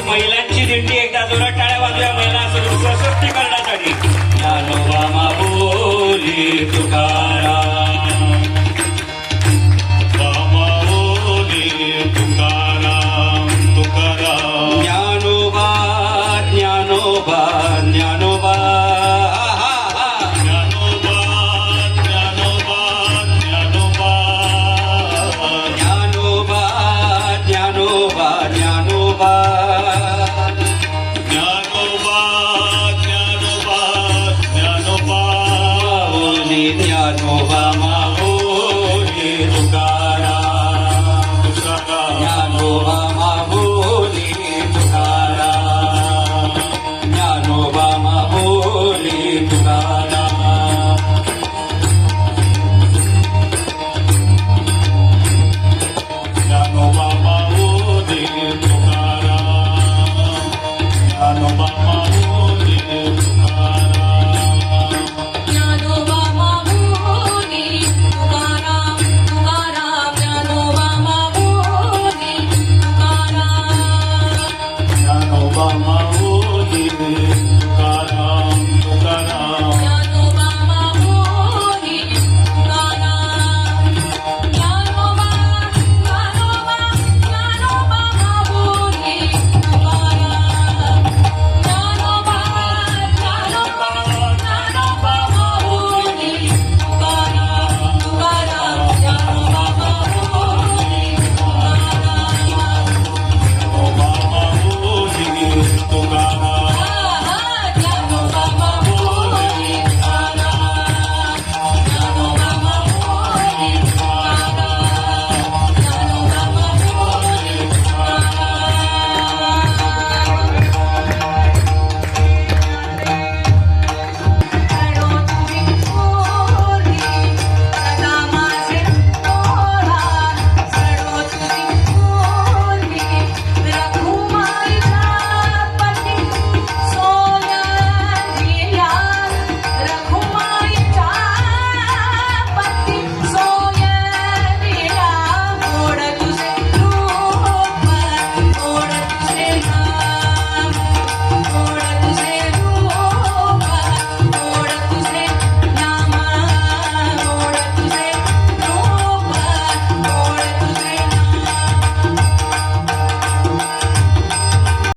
महिलांची दिंडी एकदा जोरात टाळ्या बाजूया महिला. Swami Dhyanova Thank you.